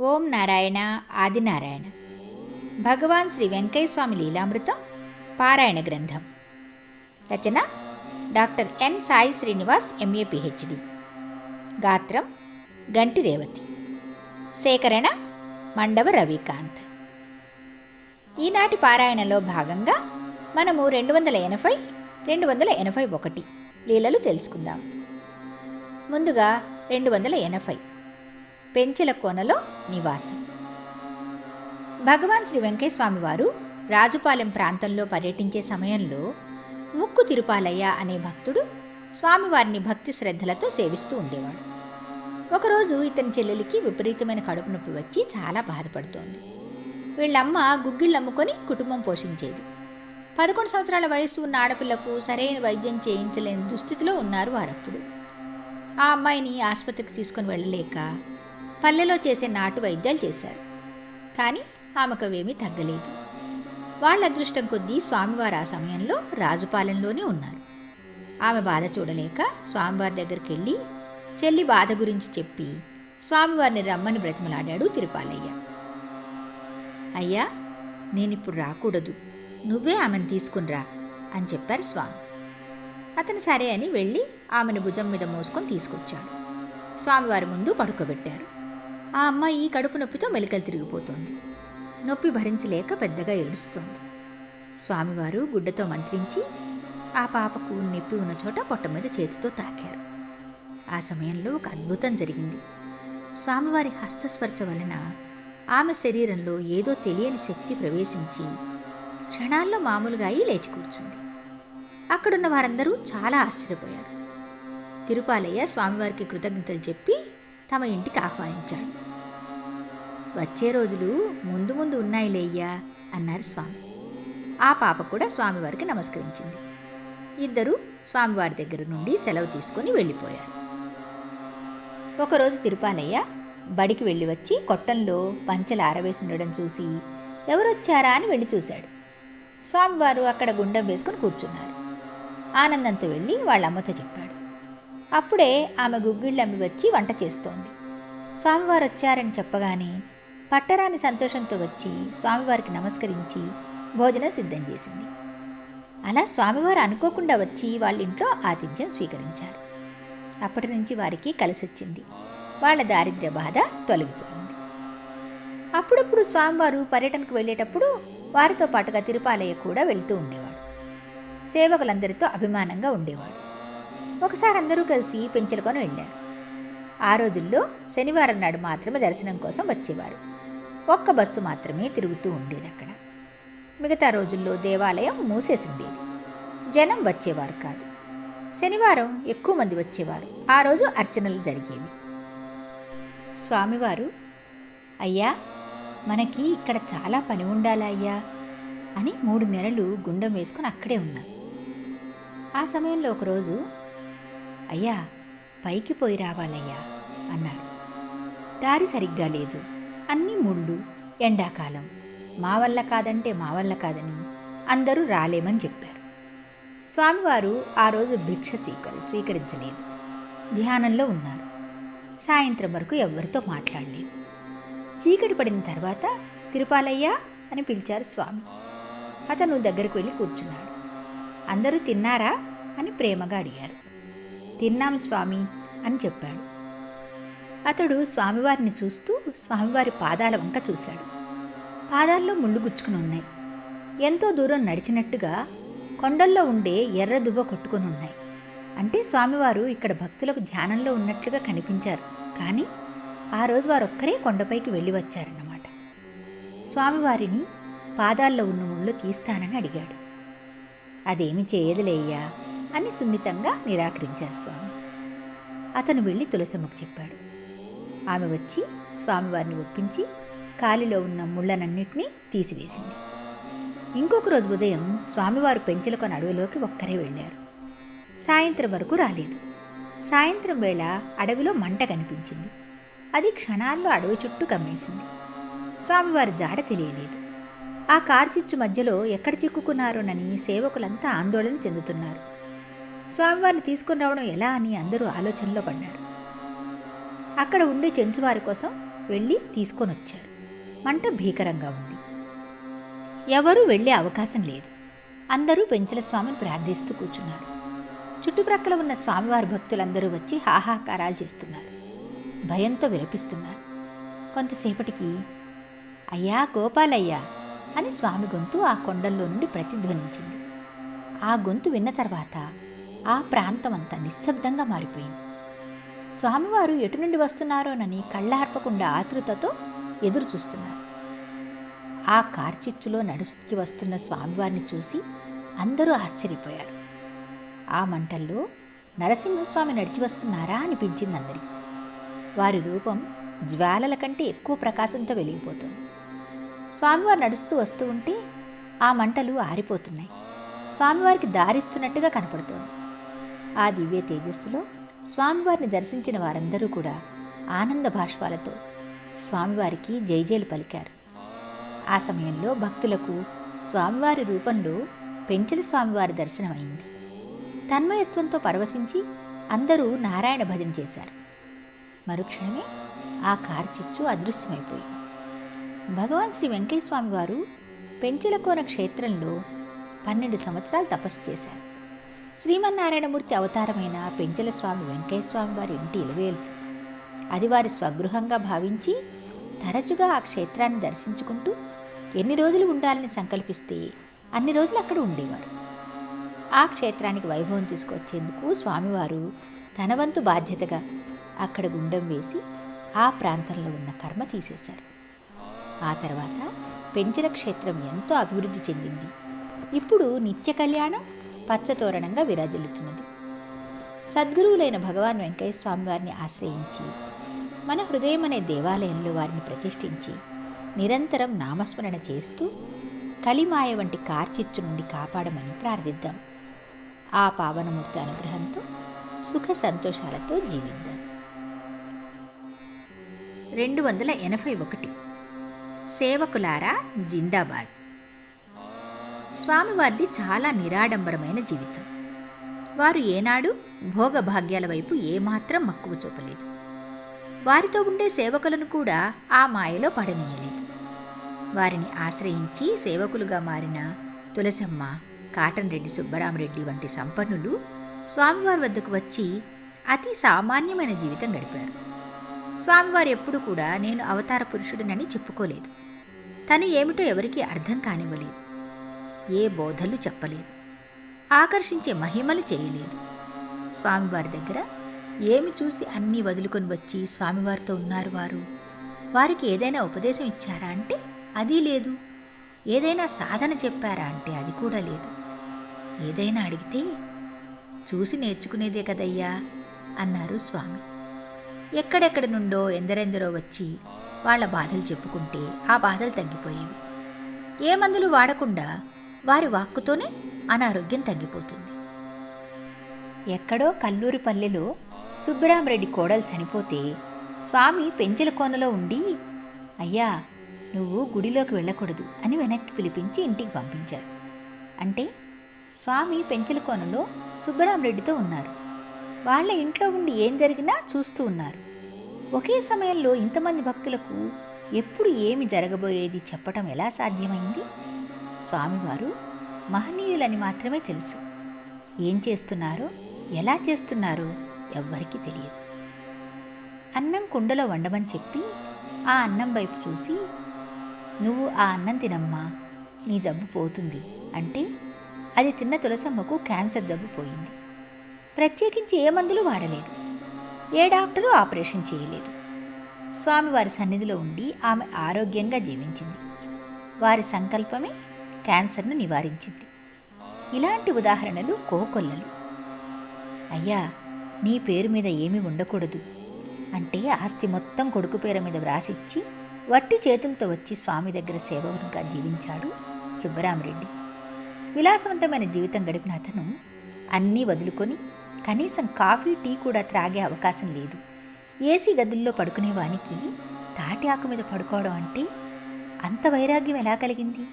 ఓం నారాయణ ఆదినారాయణ భగవాన్ శ్రీ వెంకయ్య స్వామి లీలామృతం పారాయణ గ్రంథం. రచన doctor N Sai Srinivas MA PhD. గాత్రం గంటి రేవతి. సేకరణ మండవ రవికాంత్. ఈనాటి పారాయణలో భాగంగా మనము రెండు వందల ఎనభై రెండు వందల ఎనభై ఒకటి లీలలు తెలుసుకుందాం. ముందుగా రెండు వందల ఎనభై. పెంచెల కోనలో నివాసం. భగవాన్ శ్రీ వెంకయ్య వారు రాజుపాలెం ప్రాంతంలో పర్యటించే సమయంలో ముక్కు తిరుపాలయ్య అనే భక్తుడు స్వామివారిని భక్తి శ్రద్ధలతో సేవిస్తూ ఉండేవాడు. ఒకరోజు ఇతని చెల్లెలికి విపరీతమైన కడుపు నొప్పి వచ్చి చాలా బాధపడుతోంది. వీళ్ళమ్మ గుగ్గిళ్ళు అమ్ముకొని కుటుంబం పోషించేది. పదకొండు సంవత్సరాల వయసు ఉన్న ఆడపిల్లకు సరైన వైద్యం చేయించలేని దుస్థితిలో ఉన్నారు వారప్పుడు. ఆ అమ్మాయిని ఆసుపత్రికి తీసుకొని వెళ్ళలేక పల్లెలో చేసే నాటు వైద్యాలు చేశారు. కానీ ఆమెకు అవేమీ తగ్గలేదు. వాళ్ళ అదృష్టం కొద్దీ స్వామివారు ఆ సమయంలో రాజుపాలెంలోనే ఉన్నారు. ఆమె బాధ చూడలేక స్వామివారి దగ్గరికి వెళ్ళి చెల్లి బాధ గురించి చెప్పి స్వామివారిని రమ్మని బ్రతిమలాడాడు తిరుపాలయ్య. అయ్యా నేనిప్పుడు రాకూడదు. నువ్వే ఆమెను తీసుకునిరా అని చెప్పారు స్వామి. అతను సరే అని వెళ్ళి ఆమెను భుజం మీద మోసుకొని తీసుకొచ్చాడు. స్వామివారి ముందు పడుకోబెట్టారు. ఆ అమ్మాయి కడుపు నొప్పితో మెలికలు తిరిగిపోతోంది. నొప్పి భరించలేక పెద్దగా ఏడుస్తోంది. స్వామివారు గుడ్డతో మంత్రించి ఆ పాపకు నొప్పి ఉన్న చోట పొట్ట మీద చేతితో తాకారు. ఆ సమయంలో ఒక అద్భుతం జరిగింది. స్వామివారి హస్తస్పర్శ వలన ఆమె శరీరంలో ఏదో తెలియని శక్తి ప్రవేశించి క్షణాల్లో మామూలుగా అయి లేచి కూర్చుంది. అక్కడున్న వారందరూ చాలా ఆశ్చర్యపోయారు. తిరుపాలయ్య స్వామివారికి కృతజ్ఞతలు చెప్పి తమ ఇంటికి ఆహ్వానించాడు. వచ్చే రోజులు ముందు ముందు ఉన్నాయిలేయ్యా అన్నారు స్వామి. ఆ పాప కూడా స్వామివారికి నమస్కరించింది. ఇద్దరూ స్వామివారి దగ్గర నుండి సెలవు తీసుకొని వెళ్ళిపోయారు. ఒకరోజు తిరుపాలయ్య బడికి వెళ్ళి వచ్చి కొట్టంలో పంచెలు ఆరవేసి ఉండడం చూసి ఎవరొచ్చారా అని వెళ్ళి చూశాడు. స్వామివారు అక్కడ గుండం వేసుకుని కూర్చున్నారు. ఆనందంతో వెళ్ళి వాళ్ళ అమ్మతో చెప్పాడు. అప్పుడే ఆమె గుగ్గిళ్ళమ్మి వచ్చి వంట చేస్తోంది. స్వామివారు వచ్చారని చెప్పగానే పట్టరాని సంతోషంతో వచ్చి స్వామివారికి నమస్కరించి భోజనం సిద్ధం చేసింది. అలా స్వామివారు అనుకోకుండా వచ్చి వాళ్ళ ఇంట్లో ఆతిథ్యం స్వీకరించారు. అప్పటి నుంచి వారికి కలిసొచ్చింది. వాళ్ళ దారిద్ర్య బాధ తొలగిపోయింది. అప్పుడప్పుడు స్వామివారు పర్యటనకు వెళ్ళేటప్పుడు వారితో పాటుగా తిరుపాలయ్య కూడా వెళ్తూ ఉండేవాడు. సేవకులందరితో అభిమానంగా ఉండేవాడు. ఒకసారి అందరూ కలిసి పెంచలకొని వెళ్ళారు. ఆ రోజుల్లో శనివారం నాడు మాత్రమే దర్శనం కోసం వచ్చేవారు. ఒక్క బస్సు మాత్రమే తిరుగుతూ ఉండేది అక్కడ. మిగతా రోజుల్లో దేవాలయం మూసేసి ఉండేది. జనం వచ్చేవారు కాదు. శనివారం ఎక్కువ మంది వచ్చేవారు. ఆ రోజు అర్చనలు జరిగేవి. స్వామివారు అయ్యా మనకి ఇక్కడ చాలా పని ఉండాలా అయ్యా? అని మూడు నెలలు గుండం వేసుకొని అక్కడే ఉన్నారు. ఆ సమయంలో ఒకరోజు అయ్యా పైకి పోయి రావాలయ్యా అన్నారు. దారి సరిగ్గా లేదు. అన్ని ముళ్ళు ఎండాకాలం. మా వల్ల కాదంటే మా వల్ల కాదని అందరూ రాలేమని చెప్పారు. స్వామివారు ఆ రోజు భిక్ష స్వీకరి స్వీకరించలేదు. ధ్యానంలో ఉన్నారు. సాయంత్రం వరకు ఎవరితో మాట్లాడలేదు. చీకటి పడిన తర్వాత తిరుపాలయ్య అని పిలిచారు స్వామి. అతను దగ్గరికి వెళ్ళి కూర్చున్నాడు. అందరూ తిన్నారా అని ప్రేమగా అడిగారు. తిన్నాం స్వామి అని చెప్పాడు. అతడు స్వామివారిని చూస్తూ స్వామివారి పాదాల వంక చూశాడు. పాదాల్లో ముళ్ళు గుచ్చుకుని ఉన్నాయి. ఎంతో దూరం నడిచినట్టుగా కొండల్లో ఉండే ఎర్ర దువ్వ కొట్టుకుని ఉన్నాయి. అంటే స్వామివారు ఇక్కడ భక్తులకు ధ్యానంలో ఉన్నట్లుగా కనిపించారు. కానీ ఆ రోజు వారొక్కరే కొండపైకి వెళ్ళి వచ్చారన్నమాట. స్వామివారిని పాదాల్లో ఉన్న ముళ్ళు తీస్తానని అడిగాడు. అదేమి చేయదులేయ్యా అని సున్నితంగా నిరాకరించారు స్వామి. అతను వెళ్ళి తులసమ్మకు చెప్పాడు. ఆమె వచ్చి స్వామివారిని ఒప్పించి కాలిలో ఉన్న ముళ్ళనన్నింటినీ తీసివేసింది. ఇంకొక రోజు ఉదయం స్వామివారు పెంచలకొని అడవిలోకి ఒక్కరే వెళ్ళారు. సాయంత్రం వరకు రాలేదు. సాయంత్రం వేళ అడవిలో మంట కనిపించింది. అది క్షణాల్లో అడవి చుట్టూ కమ్మేసింది. స్వామివారి జాడ తెలియలేదు. ఆ కార్చిచ్చు మధ్యలో ఎక్కడ చిక్కుకున్నారోనని సేవకులంతా ఆందోళన చెందుతున్నారు. స్వామివారిని తీసుకుని రావడం ఎలా అని అందరూ ఆలోచనలో పడ్డారు. అక్కడ ఉండే చెంచువారి కోసం వెళ్ళి తీసుకొని వచ్చారు మంట భీకరంగా ఉంది. ఎవరూ వెళ్ళే అవకాశం లేదు. అందరూ పెంచల స్వామిని ప్రార్థిస్తూ కూర్చున్నారు. చుట్టుప్రక్కల ఉన్న స్వామివారి భక్తులందరూ వచ్చి హాహాకారాలు చేస్తున్నారు. భయంతో విలపిస్తున్నారు. కొంతసేపటికి అయ్యా గోపాలయ్యా అని స్వామి గొంతు ఆ కొండల్లో నుండి ప్రతిధ్వనించింది. ఆ గొంతు విన్న తర్వాత ఆ ప్రాంతం అంతా నిశ్శబ్దంగా మారిపోయింది. స్వామివారు ఎటు నుండి వస్తున్నారోనని కళ్ళార్పకుండా ఆతృతతో ఎదురు చూస్తున్నారు ఆ కార్చిచ్చులో నడుచుకి వస్తున్న స్వామివారిని చూసి అందరూ ఆశ్చర్యపోయారు. ఆ మంటల్లో నరసింహస్వామి నడిచి వస్తున్నారా అనిపించింది అందరికీ. వారి రూపం జ్వాలల కంటే ఎక్కువ ప్రకాశంతో వెలిగిపోతుంది. స్వామివారు నడుస్తూ వస్తూ ఉంటే ఆ మంటలు ఆరిపోతున్నాయి. స్వామివారికి దారిస్తున్నట్టుగా కనపడుతోంది. ఆ దివ్య తేజస్సులో స్వామివారిని దర్శించిన వారందరూ కూడా ఆనంద భాష్పాలతో స్వామివారికి జైజేలు పలికారు. ఆ సమయంలో భక్తులకు స్వామివారి రూపంలో పెంచల స్వామివారి దర్శనమైంది. తన్మయత్వంతో పరవశించి అందరూ నారాయణ భజన చేశారు. మరుక్షణమే ఆ కార్చిచ్చు అదృశ్యమైపోయింది. భగవాన్ శ్రీ వెంకయ్య స్వామి వారు పెంచలకోన క్షేత్రంలో పన్నెండు సంవత్సరాలు తపస్సు చేశారు. శ్రీమన్నారాయణమూర్తి అవతారమైన పెంచల స్వామి వెంకయ్యస్వామి వారి ఇంటి ఇలవేలు. అది వారి స్వగృహంగా భావించి తరచుగా ఆ క్షేత్రాన్ని దర్శించుకుంటూ ఎన్ని రోజులు ఉండాలని సంకల్పిస్తే అన్ని రోజులు అక్కడ ఉండేవారు. ఆ క్షేత్రానికి వైభవం తీసుకొచ్చేందుకు స్వామివారు తన వంతు బాధ్యతగా అక్కడ గుండం వేసి ఆ ప్రాంతంలో ఉన్న కర్మ తీసేశారు. ఆ తర్వాత పెంచల క్షేత్రం ఎంతో అభివృద్ధి చెందింది. ఇప్పుడు నిత్య కళ్యాణం పచ్చతోరణంగా విరాజిల్లుతున్నది సద్గురువులైన భగవాన్ వెంకయ్య స్వామి వారిని ఆశ్రయించి మన హృదయం అనే దేవాలయంలో వారిని ప్రతిష్ఠించి నిరంతరం నామస్మరణ చేస్తూ కలిమాయ వంటి కార్చిచ్చు నుండి కాపాడమని ప్రార్థిద్దాం. ఆ పావనమూర్తి అనుగ్రహంతో సుఖ సంతోషాలతో జీవిద్దాం. రెండు వందల ఎనభై ఒకటి. సేవకులారా జిందాబాద్. స్వామివారిది చాలా నిరాడంబరమైన జీవితం. వారు ఏనాడు భోగభాగ్యాల వైపు ఏమాత్రం మక్కువ చూపలేదు. వారితో ఉండే సేవకులను కూడా ఆ మాయలో పడనీయలేదు. వారిని ఆశ్రయించి సేవకులుగా మారిన తులసమ్మ కాటన్ రెడ్డి సుబ్బరామరెడ్డి వంటి సంపన్నులు స్వామివారి వద్దకు వచ్చి అతి సామాన్యమైన జీవితం గడిపారు. స్వామివారు ఎప్పుడు కూడా నేను అవతార పురుషుడినని చెప్పుకోలేదు. తను ఏమిటో ఎవరికీ అర్థం కానివ్వలేదు. ఏ బోధలు చెప్పలేదు. ఆకర్షించే మహిమలు చేయలేదు. స్వామివారి దగ్గర ఏమి చూసి అన్నీ వదులుకొని వచ్చి స్వామివారితో ఉన్నారు వారు? వారికి ఏదైనా ఉపదేశం ఇచ్చారా అంటే అది లేదు. ఏదైనా సాధన చెప్పారా అంటే అది కూడా లేదు. ఏదైనా అడిగితే చూసి నేర్చుకునేదే కదయ్యా అన్నారు స్వామి. ఎక్కడెక్కడి నుండో ఎందరెందరో వచ్చి వాళ్ళ బాధలు చెప్పుకుంటే ఆ బాధలు తగ్గిపోయేవి. ఏ మందులు వాడకుండా వారి వాక్కుతోనే అనారోగ్యం తగ్గిపోతుంది. ఎక్కడో కల్లూరి పల్లెలో సుబ్బరామరెడ్డి కోడలు చనిపోతే స్వామి పెంచెల కోనలో ఉండి అయ్యా నువ్వు గుడిలోకి వెళ్ళకూడదు అని వెనక్కి పిలిపించి ఇంటికి పంపించారు. అంటే స్వామి పెంచెల కోనలో సుబ్బరామరెడ్డితో ఉన్నారు. వాళ్ళ ఇంట్లో ఉండి ఏం జరిగినా చూస్తూ ఉన్నారు. ఒకే సమయంలో ఇంతమంది భక్తులకు ఎప్పుడు ఏమి జరగబోయేది చెప్పటం ఎలా సాధ్యమైంది? స్వామివారు మహనీయులని మాత్రమే తెలుసు. ఏం చేస్తున్నారో ఎలా చేస్తున్నారో ఎవ్వరికీ తెలియదు. అన్నం కుండలో వండమని చెప్పి ఆ అన్నం వైపు చూసి నువ్వు ఆ అన్నం తినమ్మా నీ జబ్బు పోతుంది అంటే అది తిన్న తులసమ్మకు క్యాన్సర్ జబ్బు పోయింది. ప్రత్యేకించి ఏ మందులు వాడలేదు. ఏ డాక్టరు ఆపరేషన్ చేయలేదు. స్వామివారి సన్నిధిలో ఉండి ఆమె ఆరోగ్యంగా జీవించింది. వారి సంకల్పమే క్యాన్సర్ను నివారించింది. ఇలాంటి ఉదాహరణలు కోకొల్లలు. అయ్యా నీ పేరు మీద ఏమీ ఉండకూడదు అంటే ఆస్తి మొత్తం కొడుకు పేరు మీద వ్రాసిచ్చి వట్టి చేతులతో వచ్చి స్వామి దగ్గర సేవకునిగా జీవించాడు సుబ్బరామరెడ్డి. విలాసవంతమైన జీవితం గడిపిన అతను అన్నీ వదులుకొని కనీసం కాఫీ టీ కూడా త్రాగే అవకాశం లేదు. ఏసీ గదుల్లో పడుకునేవానికి తాటి ఆకు మీద పడుకోవడం అంటే అంత వైరాగ్యం ఎలా కలిగింది?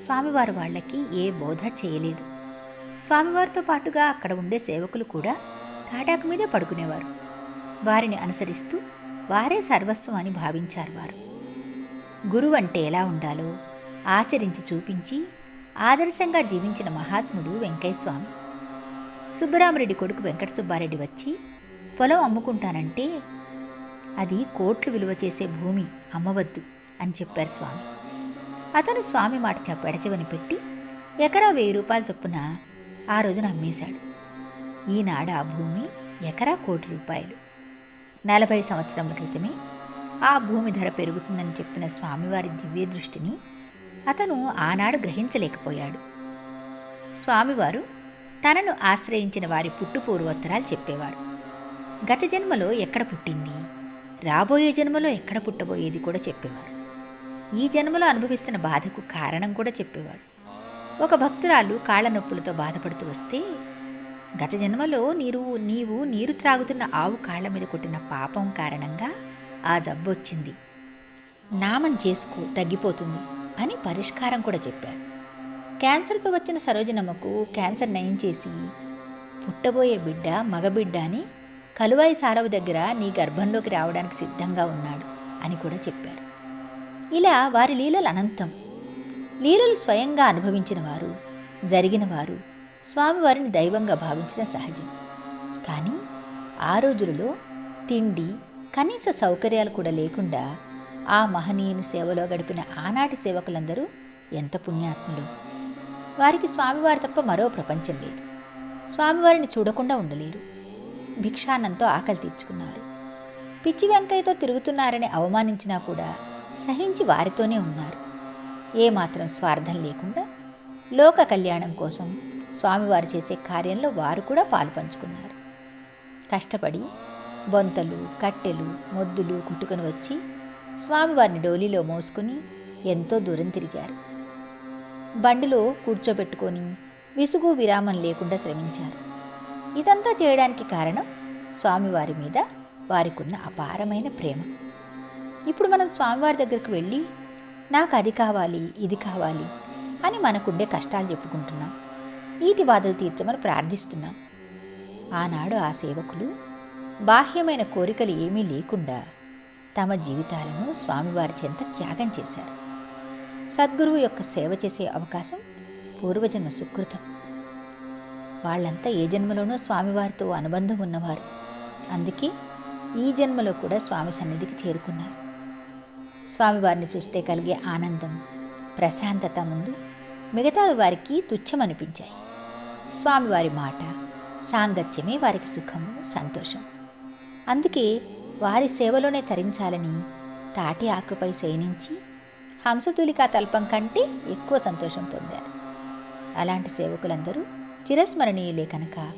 స్వామివారు వాళ్ళకి ఏ బోధ చేయలేదు. స్వామివారితో పాటుగా అక్కడ ఉండే సేవకులు కూడా తాటాకు మీదే పడుకునేవారు. వారిని అనుసరిస్తూ వారే సర్వస్వం అని భావించారు వారు. గురువు అంటే ఎలా ఉండాలో ఆచరించి చూపించి ఆదర్శంగా జీవించిన మహాత్ముడు వెంకయ్యస్వామి. సుబ్బరామరెడ్డి కొడుకు వెంకట సుబ్బారెడ్డి వచ్చి పొలం అమ్ముకుంటానంటే అది కోట్లు విలువ చేసే భూమి అమ్మవద్దు అని చెప్పారు స్వామి. అతను స్వామి మాట చెప్పెడచవని పెట్టి ఎకరా వెయ్యి రూపాయల చొప్పున ఆ రోజున అమ్మేశాడు. ఈనాడు ఆ భూమి ఎకరా కోటి రూపాయలు. నలభై సంవత్సరముల క్రితమే ఆ భూమి ధర పెరుగుతుందని చెప్పిన స్వామివారి దివ్య దృష్టిని అతను ఆనాడు గ్రహించలేకపోయాడు. స్వామివారు తనను ఆశ్రయించిన వారి పుట్టు పూర్వోత్తరాలు చెప్పేవారు. గత జన్మలో ఎక్కడ పుట్టింది? రాబోయే జన్మలో ఎక్కడ పుట్టబోయేది కూడా చెప్పేవారు. ఈ జన్మలో అనుభవిస్తున్న బాధకు కారణం కూడా చెప్పేవారు. ఒక భక్తురాలు కాళ్ళ నొప్పులతో బాధపడుతూ వస్తే గత జన్మలో నీరు నీవు నీరు త్రాగుతున్న ఆవు కాళ్ళ మీద కొట్టిన పాపం కారణంగా ఆ జబ్బు వచ్చింది. నామం చేసుకో తగ్గిపోతుంది అని పరిష్కారం కూడా చెప్పారు. క్యాన్సర్తో వచ్చిన సరోజనమ్మకు క్యాన్సర్ నయం చేసి పుట్టబోయే బిడ్డ మగబిడ్డ అని కలువాయి సారవు దగ్గర నీ గర్భంలోకి రావడానికి సిద్ధంగా ఉన్నాడు అని కూడా చెప్పారు. ఇలా వారి లీలలు అనంతం. లీలలు స్వయంగా అనుభవించిన వారు జరిగిన వారు స్వామివారిని దైవంగా భావించిన సహజం. కానీ ఆ రోజులలో తిండి కనీస సౌకర్యాలు కూడా లేకుండా ఆ మహనీయుని సేవలో గడిపిన ఆనాటి సేవకులందరూ ఎంత పుణ్యాత్ములు. వారికి స్వామివారి తప్ప మరో ప్రపంచం లేదు. స్వామివారిని చూడకుండా ఉండలేరు. భిక్షాన్నంతో ఆకలి తీర్చుకున్నారు. పిచ్చి వెంకయ్యతో తిరుగుతున్నారని అవమానించినా కూడా సహించి వారితోనే ఉన్నారు. ఏమాత్రం స్వార్థం లేకుండా లోక కళ్యాణం కోసం స్వామివారు చేసే కార్యంలో వారు కూడా పాలు పంచుకున్నారు. కష్టపడి బొంతలు కట్టెలు మొద్దులు కుట్టుకొని వచ్చి స్వామివారిని డోలీలో మోసుకుని ఎంతో దూరం తిరిగారు. బండిలో కూర్చోబెట్టుకొని విసుగు విరామం లేకుండా శ్రమించారు. ఇదంతా చేయడానికి కారణం స్వామివారి మీద వారికున్న అపారమైన ప్రేమ. ఇప్పుడు మనం స్వామివారి దగ్గరికి వెళ్ళి నాకు అది కావాలి ఇది కావాలి అని మనకుండే కష్టాలు చెప్పుకుంటున్నాం. ఈతి బాధలు తీర్చమని ప్రార్థిస్తున్నాం. ఆనాడు ఆ సేవకులు బాహ్యమైన కోరికలు ఏమీ లేకుండా తమ జీవితాలను స్వామివారి చెంత త్యాగం చేశారు. సద్గురువు యొక్క సేవ చేసే అవకాశం పూర్వజన్మ సుకృతం. వాళ్ళంతా ఏ జన్మలోనూ స్వామివారితో అనుబంధం ఉన్నవారు. అందుకే ఈ జన్మలో కూడా స్వామి సన్నిధికి చేరుకున్నారు. స్వామివారిని చూస్తే కలిగే ఆనందం ప్రశాంతత ముందు మిగతావి వారికి తుచ్చమనిపించాయి. స్వామివారి మాట సాంగత్యమే వారికి సుఖము సంతోషం. అందుకే వారి సేవలోనే తరించాలని తాటి ఆకుపై శయనించి హంసతులికా తల్పం కంటే ఎక్కువ సంతోషం పొందారు. అలాంటి సేవకులందరూ చిరస్మరణీయులే కనుక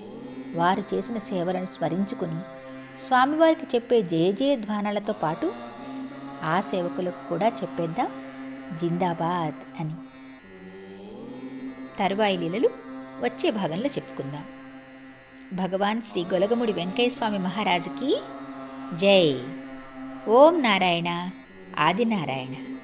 వారు చేసిన సేవలను స్మరించుకుని స్వామివారికి చెప్పే జయ జయధ్వానాలతో పాటు ఆ సేవకులకు కూడా చెప్పేద్దాం. జిందాబాద్ అని. తరువాయి లీలలు వచ్చే భాగంలో చెప్పుకుందాం. భగవాన్ శ్రీ గొలగముడి వెంకయ్యస్వామి మహారాజుకి జై. ఓం నారాయణ. ఆదినారాయణ.